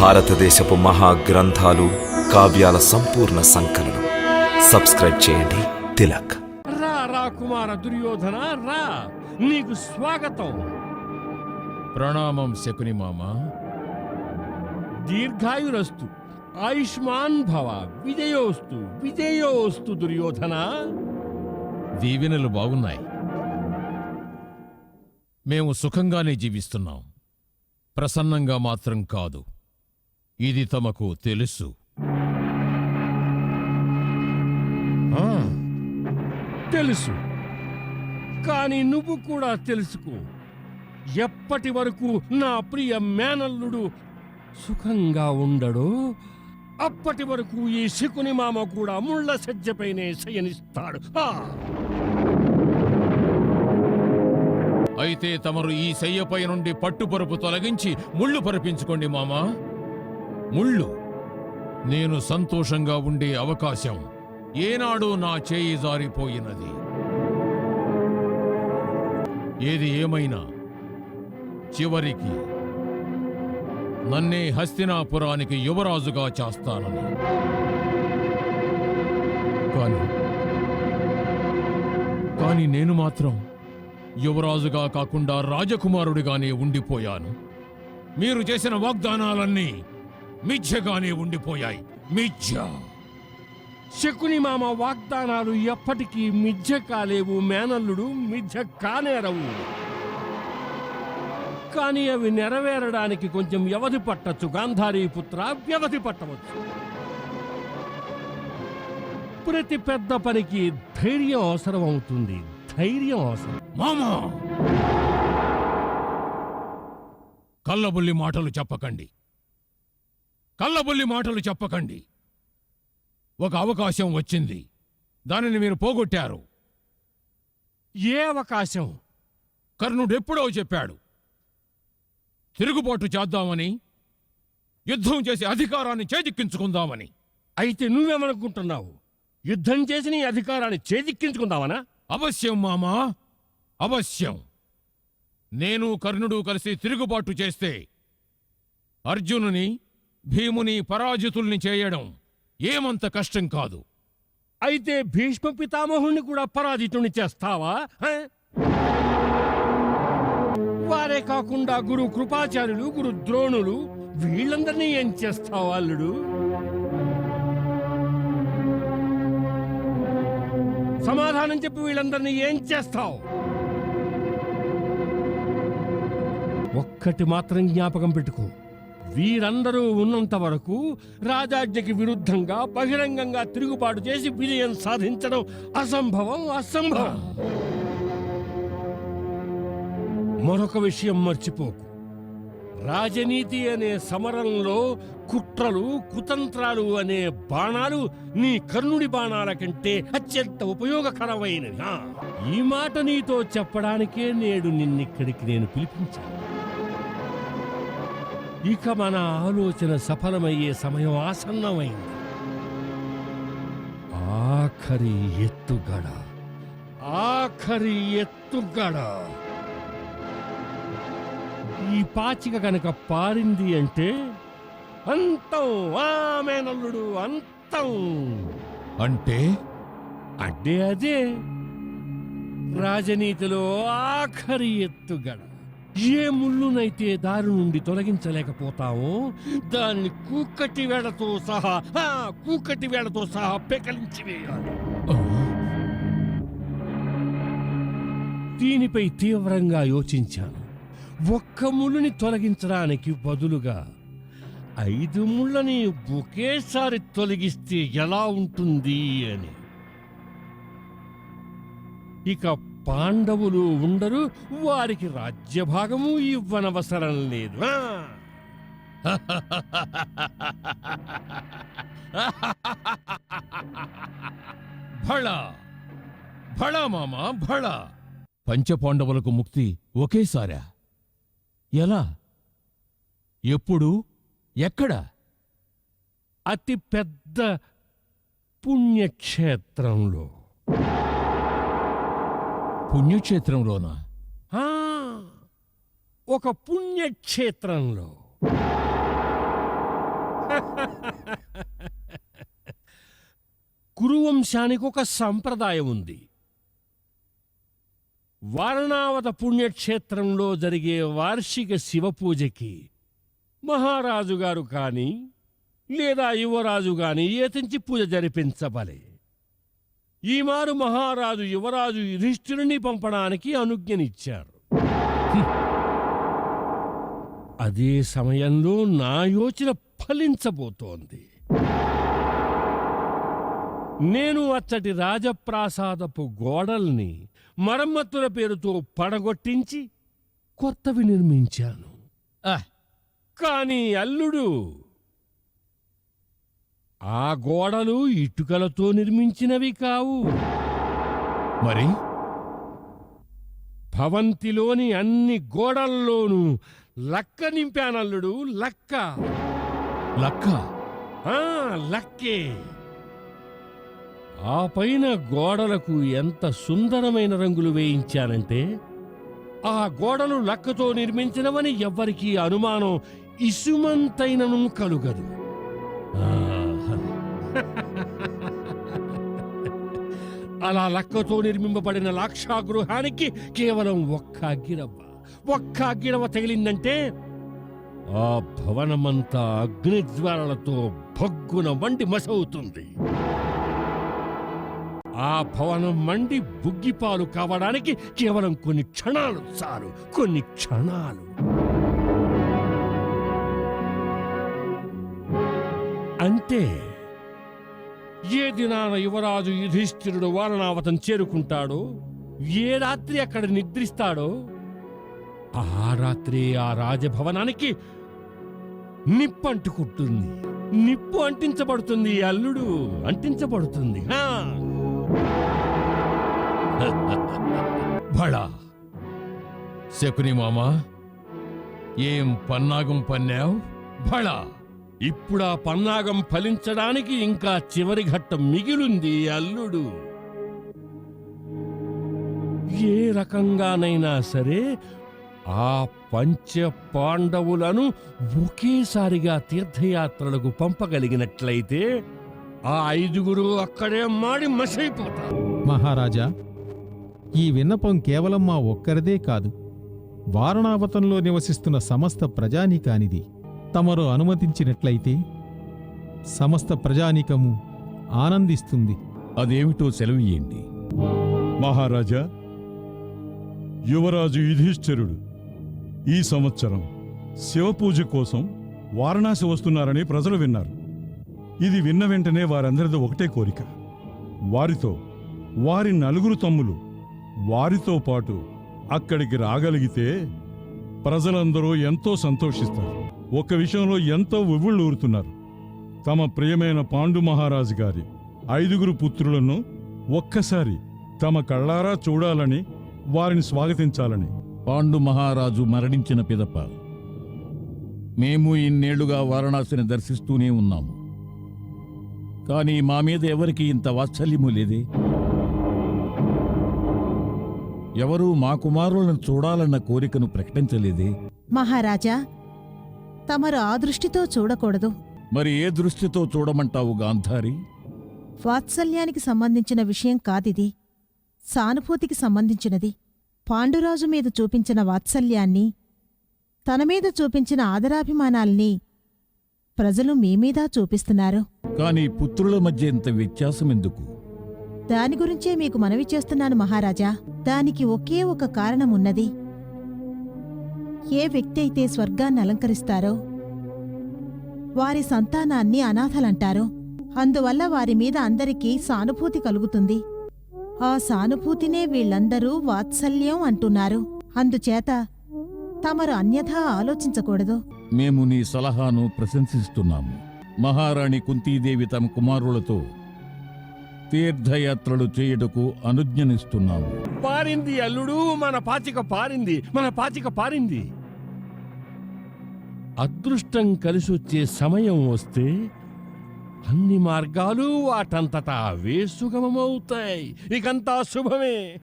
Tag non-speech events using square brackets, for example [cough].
భారతదేశపు మహాగ్రంథాలు కావ్యాల సంపూర్ణ సంకలనం. సబ్స్క్రైబ్ చేయండి. తిలక్. రా రా కుమార దుర్యోధన రా. నీకు స్వాగతం. ప్రణామం శకుని మామ. దీర్ఘాయురస్తు ఆయుష్మాన్ భవ విజయోస్తు విజయోస్తు దుర్యోధన. దీవెనలు బాగున్నాయి. మేము సుఖంగానే జీవిస్తున్నాం. ప్రసన్నంగా మాత్రం కాదు. ఇది తమకు తెలుసు. ఆ, తెలుసు. కానీ నువ్వు కూడా తెలుసుకో. ఎప్పటి వరకు నా ప్రియ మేనల్లుడు సుఖంగా ఉండడో అప్పటి వరకు ఈ శకుని మామ కూడా ముళ్ళ సజ్జపైనే శయనిస్తాడు. అయితే తమరు ఈ శయ్యపై నుండి పట్టుపరుపు తొలగించి ముళ్ళు పరపించుకోండి మామా. ముళ్ళు. నేను సంతోషంగా ఉండే అవకాశం ఏనాడు నా చేయి జారిపోయినది. ఏది ఏమైనా చివరికి నన్నే హస్తినాపురానికి యువరాజుగా చేస్తానని. కాని కానీ నేను మాత్రం యువరాజుగా కాకుండా రాజకుమారుడిగానే ఉండిపోయాను. మీరు చేసిన వాగ్దానాలన్నీ మిథ్యగానే ఉండిపోయాయి. మిథ్య శకుని మామ వాగ్దానాలు ఎప్పటికీ మిథ్య కాలేవు మేనల్లుడు మిథ్య కానేరవు. కానీ అవి నెరవేరడానికి కొంచెం వ్యవధి పట్టచ్చు. గాంధారీ పుత్ర వ్యవధి పట్టవచ్చు. ప్రతి పెద్ద పనికి ధైర్యం అవసరం అవుతుంది. ధైర్యం అవసరం. మామా! కళ్ళబుల్లి మాటలు చెప్పకండి. కళ్ళబుల్లి మాటలు చెప్పకండి. ఒక అవకాశం వచ్చింది. దానిని మీరు పోగొట్టారు. ఏ అవకాశం? కర్ణుడు ఎప్పుడో చెప్పాడు. తిరుగుబాటు చేద్దామని యుద్ధం చేసి అధికారాన్ని చేజిక్కించుకుందామని. అయితే నువ్వేమనుకుంటున్నావు? యుద్ధం చేసి నీ అధికారాన్ని చేజిక్కించుకుందావనా అవశ్యం మామా? అవశ్యం. నేను కర్ణుడు కలిసి తిరుగుబాటు చేస్తే అర్జునుని భీముని పరాజితుల్ని చేయడం ఏమంత కష్టం కాదు. అయితే భీష్మ పితామహుణ్ణి కూడా పరాజితుని చేస్తావా వారే కాకుండా గురు కృపాచార్యులు గురు ద్రోణులు వీళ్ళందరినీ ఏం చేస్తావు అల్లుడు? సమాధానం చెప్పి వీళ్ళందరినీ ఏం చేస్తావు? ఒక్కటి మాత్రం జ్ఞాపకం పెట్టుకో. వీరందరూ ఉన్నంత వరకు రాజాజ్ఞకి విరుద్ధంగా బహిరంగంగా తిరుగుబాటు చేసి విజయం సాధించడం అసంభవం అసంభవం. మరొక విషయం మర్చిపోకు. రాజనీతి అనే సమరంలో కుట్రలు కుతంత్రాలు అనే బాణాలు నీ కర్ణుడి బాణాల కంటే అత్యంత ఉపయోగకరమైనవి. ఈ మాట నీతో చెప్పడానికే నేడు నిన్నిక్కడికి నేను పిలిపించాను. ఇక మన ఆలోచన సఫలమయ్యే సమయం ఆసన్నమైంది. ఆఖరి ఎత్తుగడ. ఆఖరి ఎత్తుగడ. ఈ పాచిక కనుక పారింది అంటే అంతం ఆమెనల్లుడు అంతం. అంటే? అడ్డే అదే. రాజనీతిలో ఆఖరి ఎత్తుగడ. ఏ ముళ్ళునైతే దారి నుండి తొలగించలేకపోతామో దాన్ని కూకటి వేళతో సహా కూకటి వేళతో సహా పెకలించి వేయాలి. దీనిపై తీవ్రంగా యోచించాను. ఒక్క ముళ్ళుని తొలగించడానికి బదులుగా ఐదు ముళ్ళని ఒకేసారి తొలగిస్తే ఎలా ఉంటుంది అని. ఇక పాండవులు ఉండరు వారికి రాజ్యభాగము ఇవ్వనవసరం లేదు. భళ! భళ మామా భళ! పంచపాండవులకు ముక్తి ఒకేసారా? ఎలా? ఎప్పుడు? ఎక్కడ? అతి పెద్ద పుణ్యక్షేత్రంలో. పుణ్యక్షేత్రంలోనా ఒక పుణ్యక్షేత్రంలో. [laughs] కురువంశానికి ఒక సంప్రదాయం ఉంది. వారణావత పుణ్యక్షేత్రంలో జరిగే వార్షిక శివ పూజకి మహారాజు గారు కానీ లేదా యువరాజు కానీ ఏతించి పూజ జరిపించబలే. ఈ మారు మహారాజు యువరాజు యుధిష్ఠిరుని పంపడానికి అనుజ్ఞనిచ్చారు. అదే సమయంలో నా యోచన ఫలించబోతోంది. నేను అచ్చటి రాజప్రాసాదపు గోడల్ని మరమ్మతుల పేరుతో పడగొట్టించి కొత్తవి నిర్మించాను. కానీ అల్లుడు ఆ గోడలు ఇటుకలతో నిర్మించినవి కావు. మరి? భవంతిలోని అన్ని గోడల్లోనూ లక్క నింపానల్లుడు లక్క. లక్క? లక్కే. ఆ పైన గోడలకు ఎంత సుందరమైన రంగులు వేయించానంటే ఆ గోడలు లక్కతో నిర్మించినవని ఎవ్వరికీ అనుమానం ఇసుమంతైనను కలుగదు. అలా లక్కతో నిర్మింపబడిన లాక్షాగృహానికి కేవలం ఒక్క అగ్గిరవ్వ ఒక్క అగ్గిరవ్వ తగిలిందంటే ఆ భవనమంతా అగ్నిజ్వాలలతో భగ్గున మండి మసవుతుంది. ఆ భవనం మండి బుగ్గిపాలు కావడానికి కేవలం కొన్ని క్షణాలు సారు కొన్ని క్షణాలు. అంటే ఏ దినాన యువరాజు యుధిష్ఠిరుడు వారణావతం చేరుకుంటాడో ఏ రాత్రి అక్కడ నిద్రిస్తాడో ఆ రాత్రి ఆ రాజభవనానికి నిప్పు అంటుకుంటుంది. నిప్పు అంటించబడుతుంది అల్లుడు అంటించబడుతుంది. హా. భళ! శకుని మామా ఏం పన్నాగం పన్నావు? భళ! ఇప్పుడు ఆ పన్నాగం ఫలించడానికి ఇంకా చివరి ఘట్టం మిగిలుంది అల్లుడు. ఏ రకంగానైనా సరే ఆ పంచ పాండవులను ఒకేసారిగా తీర్థయాత్రలకు పంపగలిగినట్లయితే ఆ ఐదుగురు అక్కడే మాడి మసైపోతారు. మహారాజా ఈ విన్నపం కేవలం మా ఒక్కరిదే కాదు వారణావతంలో నివసిస్తున్న సమస్త ప్రజానీకానిది. తమరు అనుమతించినట్లయితే సమస్త ప్రజానీకము ఆనందిస్తుంది. అదేమిటో సెలవియండి మహారాజా యువరాజు యుధిష్ఠిరుడు ఈ సంవత్సరం శివపూజ కోసం వారణాసి వస్తున్నారని ప్రజలు విన్నారు. ఇది విన్న వెంటనే వారందరిది ఒకటే కోరిక. వారితో వారి నలుగురు తమ్ములు వారితో పాటు అక్కడికి రాగలిగితే ప్రజలందరూ ఎంతో సంతోషిస్తారు. ఒక విషయంలో ఎంతో ఉవ్వుళ్ళూరుతున్నారు. తమ ప్రియమైన పాండు మహారాజు గారి ఐదుగురు పుత్రులను ఒక్కసారి తమ కళ్ళారా చూడాలని వారిని స్వాగతించాలని. పాండు మహారాజు మరణించిన పిదప మేము ఇన్నేళ్ళుగా వారణాసిని దర్శిస్తూనే ఉన్నాము. కానీ మా మీద ఎవరికి ఇంత వాత్సల్యము లేదే? ఎవరూ మా కుమారులను చూడాలన్న కోరికను ప్రకటించలేదే? మహారాజా తమరు ఆ దృష్టితో చూడకూడదు. మరి ఏ దృష్టితో చూడమంటావు గాంధారి? వాత్సల్యానికి సంబంధించిన విషయం కాదిది. సానుభూతికి సంబంధించినది. పాండురాజు మీద చూపించిన వాత్సల్యాన్ని తన మీద చూపించిన ఆదరాభిమానాల్ని ప్రజలు మీ మీద చూపిస్తున్నారు. కానీ పుత్రుల మధ్య ఇంత వ్యత్యాసం ఎందుకు దాని గురించే మీకు మనవి చేస్తున్నాను మహారాజా. దానికి ఒకే ఒక కారణమున్నది. ఏ వ్యక్తి అయితే స్వర్గాన్ని అలంకరిస్తారో వారి సంతానాన్ని అనాథలంటారో అందువల్ల వారి మీద అందరికీ సానుభూతి కలుగుతుంది. ఆ సానుభూతినే వీళ్ళందరూ వాత్సల్యం అంటున్నారు. అందుచేత తమరు అన్యథా ఆలోచించకూడదు. మేము నీ సలహాను ప్రశంసిస్తున్నాము. మహారాణి కుంతీదేవి తమ కుమారులతో తీర్థయాత్రలు చేయుటకు అనుజ్ఞనిస్తున్నాము. పారింది అల్లుడు మన పాచిక పారింది మన పాచిక పారింది. అదృష్టం కలిసొచ్చే సమయం వస్తే అన్ని మార్గాలు వాటంతటా అవే సుగమమవుతాయి ఇకంతా శుభమే.